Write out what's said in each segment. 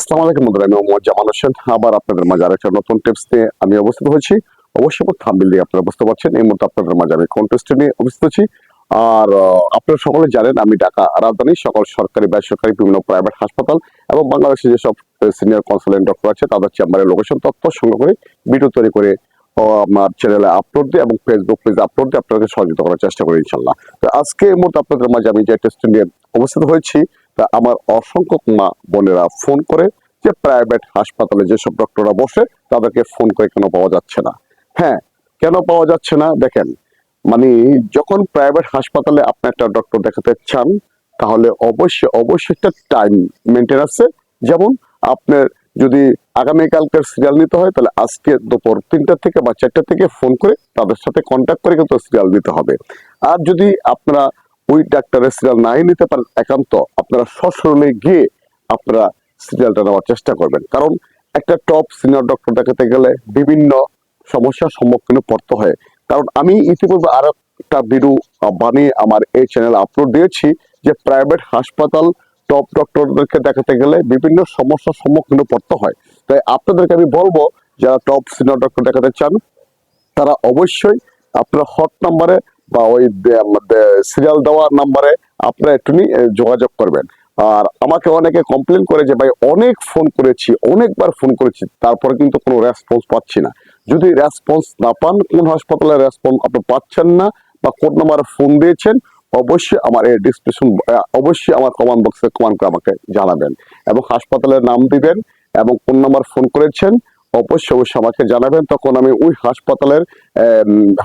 আসসালামু আলাইকুম বন্ধুরা, আমি মোহাম্মদ জামান হোসেন। আবার আপনাদের মাঝে আরেকটা নতুন টিপস নিয়ে আমি অবস্থিত হয়েছি। অবশ্যই আমার থাম্বিল দিয়ে আপনারা বুঝতে পারছেন, এই মুহূর্তে আপনাদের মাঝে আমি কন্টেস্ট নিয়ে অবস্থিত আছি আর আপনারা সকলে জানেন, আমি ঢাকা রাজধানী, সকল সরকারি, বেসরকারি, বিভিন্ন প্রাইভেট হাসপাতাল এবং বাংলাদেশে যেসব সিনিয়র কনসালটেন্ট ডক্টর আছে, তাদের চেম্বারের লোকেশন তথ্য সংগ্রহ করে ভিডিও তৈরি করে আমার চ্যানেলে আপলোড দিই এবং ফেসবুক পেজে আপলোড দিয়ে আপনাদেরকে সহযোগিতা করার চেষ্টা করি ইনশাল্লাহ তো আজকে এই মুহূর্তে আপনাদের মাঝে আমি যে টেস্ট নিয়ে অবস্থিত হয়েছি তা আমার অসংখ্য মা বোনেরা ফোন করে যে প্রাইভেট হাসপাতালে যেসব ডক্টররা বসে, তাদেরকে ফোন করে কেন পাওয়া যাচ্ছে না? হ্যাঁ কেন পাওয়া যাচ্ছে না? দেখেন মানে যখন প্রাইভেট হাসপাতালে আপনি একটা ডক্টর দেখাতে চান, তাহলে অবশ্যই অবশ্যই একটা টাইম মেনটেন আছে। যেমন আপনার যদি আগামীকালকের সিরিয়াল নিতে হয়, তাহলে আজকে দুপুর তিনটা থেকে বা চারটা থেকে ফোন করে তাদের সাথে কন্ট্যাক্ট করে কিন্তু সিরিয়াল নিতে হবে। আর যদি আপনারা ওই ডাক্তারের সিরিয়াল নাই নিতে পারেন একান্ত। আপনারা সশরীরে গিয়ে আপনারা সিরিয়ালটা নেওয়ার চেষ্টা করবেন। কারণ একটা টপ সিনিয়র ডক্টর দেখাতে গেলে বিভিন্ন সমস্যার সম্মুখীন পড়তে হয়। কারণ আমি ইতিপূর্বে আর একটা ভিডিও বানিয়ে আমার এই চ্যানেলে আপলোড দিয়েছি যে প্রাইভেট হাসপাতাল টপ ডক্টরদেরকে দেখাতে গেলে বিভিন্ন সমস্যার সম্মুখীন পড়তে হয়। তাই আপনাদেরকে আমি বলব, যারা টপ সিনিয়র ডক্টর দেখাতে চান, তারা অবশ্যই আপনার হট নাম্বারে বা ওই সিরিয়াল দেওয়া নাম্বারে আপনারা একটু যোগাযোগ করবেন। আর আমাকে অনেকে কমপ্লেন করে যে, ভাই, অনেক ফোন করেছি, অনেকবার ফোন করেছি, তারপরে কিন্তু কোনো রেসপন্স পাচ্ছি না। যদি রেসপন্স না পান, কোন হাসপাতালে রেসপন্স আপনি পাচ্ছেন না বা কোন নাম্বারে ফোন দিয়েছেন, অবশ্যই আমার এই ডিসক্রিপশন অবশ্যই আমার কমান্ড বক্সে কমান্ড করে আমাকে জানাবেন এবং হাসপাতালের নাম দিবেন এবং কোন নাম্বার ফোন করেছেন। অবশ্যই অবশ্যই আমাকে জানাবেন। তখন আমি ওই হাসপাতালের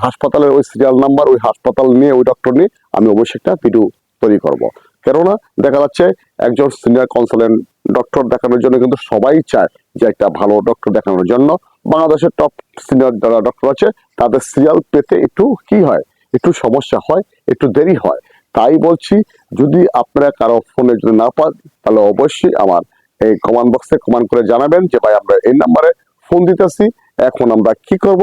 হাসপাতালের ওই সিরিয়াল নাম্বার ওই হাসপাতাল নিয়ে, ওই ডক্টর নিয়ে আমি অবশ্যই একটা ভিডিও তৈরি করব। কেননা দেখা যাচ্ছে একজন সিনিয়র কনসালটেন্ট ডক্টর দেখানোর জন্য কিন্তু সবাই চায় যে একটা ভালো ডক্টর দেখানোর জন্য। বাংলাদেশের টপ সিনিয়র যারা ডক্টর আছে, তাদের সিরিয়াল পেতে একটু কি হয়? একটু সমস্যা হয়, একটু দেরি হয়। তাই বলছি, যদি আপনারা কারও ফোনে যদি না পান, তাহলে অবশ্যই আমার এই কমান্ড বক্সে কমান্ড করে জানাবেন যে, ভাই, আমরা এই নাম্বারে ফোন দিতেছি। এখন আমরা কি করব,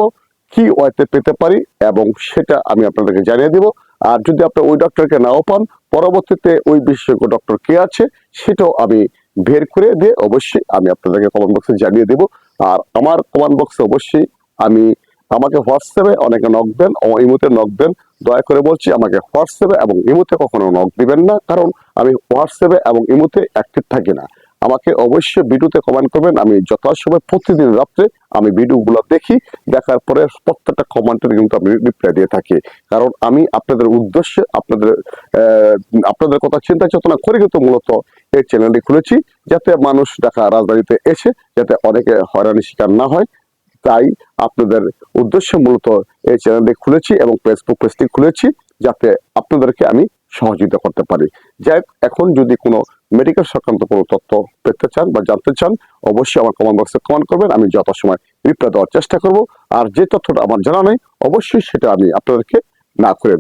কি ওয়াইতে পেতে পারি এবং সেটা আমি আপনাদেরকে জানিয়ে দিব। আর যদি আপনি ওই ডক্টরকে নাও পান, পরবর্তীতে ওই বিশেষজ্ঞ ডক্টর কে আছে, সেটাও আমি বের করে দিয়ে অবশ্যই আমি আপনাদেরকে কমেন্ট বক্সে জানিয়ে দেব। আর আমার কমেন্ট বক্সে অবশ্যই আমি আমাকে হোয়াটসঅ্যাপে অনেকে নক দেন ইমোতে নক দেন। দয়া করে বলছি, আমাকে হোয়াটসঅ্যাপে এবং ইমোতে কখনো নক দিবেন না, কারণ আমি হোয়াটসঅ্যাপে এবং ইমোতে অ্যাক্টিভ থাকি না। আমাকে অবশ্যই ভিডিওতে কমেন্ট করবেন। আমি যথাসময় প্রতিদিন রাত্রে আমি ভিডিওগুলো দেখি, দেখার পরে প্রত্যেকটা কমেন্টের কিন্তু আমি রিপ্লাই দিয়ে থাকি। কারণ আমি আপনাদের উদ্দেশ্যে, আপনাদের আপনাদের কথা চিন্তা চেতনা করে কিন্তু মূলত এই চ্যানেলটি খুলেছি, যাতে মানুষ ঢাকা রাজধানীতে এসে যাতে অনেকে হয়রানির শিকার না হয়। তাই আপনাদের উদ্দেশ্যে মূলত এই চ্যানেলটি খুলেছি এবং ফেসবুক পেজটি খুলেছি, যাতে আপনাদেরকে আমি সহযোগিতা করতে পারি। যাই এখন যদি কোনো মেডিকেল সংক্রান্ত কোনো তথ্য পেতে চান বা জানতে চান, অবশ্যই আমার কমেন্ট বক্সে কমেন্ট করবেন, আমি যথাসময় রিপ্লাই দেওয়ার চেষ্টা করব। আর যে তথ্যটা আমার জানা নেই, অবশ্যই সেটা আমি আপনাদেরকে না করে